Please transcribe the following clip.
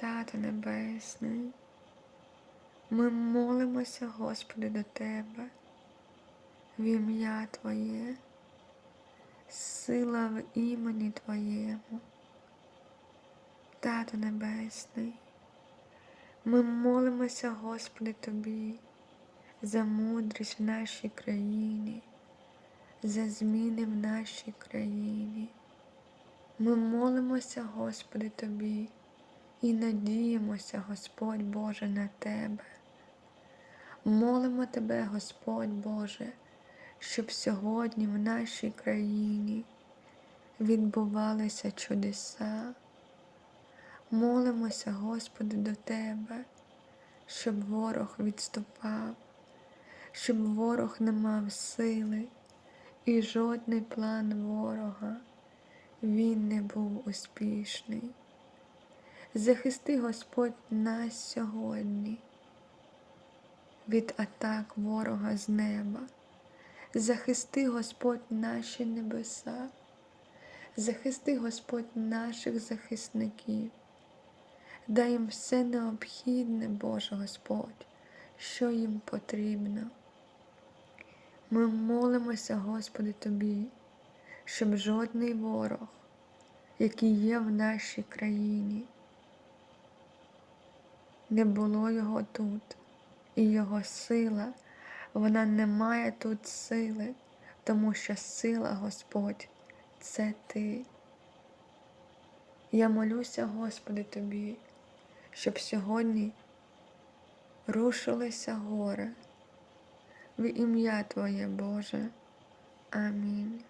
Тато Небесний, ми молимося, Господи, до Тебе, в ім'я Твоє, сила в імені Твоєму. Тато Небесний, ми молимося, Господи, Тобі, за мудрість в нашій країні, за зміни в нашій країні. Ми молимося, Господи, Тобі і надіємося, Господь Боже, на Тебе. Молимо Тебе, Господь Боже, щоб сьогодні в нашій країні відбувалися чудеса. Молимося, Господи, до Тебе, щоб ворог відступав, щоб ворог не мав сили, і жодний план ворога він не був успішний. Захисти Господь нас сьогодні від атак ворога з неба. Захисти Господь наші небеса, захисти Господь наших захисників, дай їм все необхідне, Боже Господь, що їм потрібно. Ми молимося, Господи, Тобі, щоб жодний ворог, який є в нашій країні, не було його тут, і його сила, вона не має тут сили, тому що сила, Господь, це Ти. Я молюся, Господи, Тобі, щоб сьогодні рушилися гори в ім'я Твоє Боже. Амінь.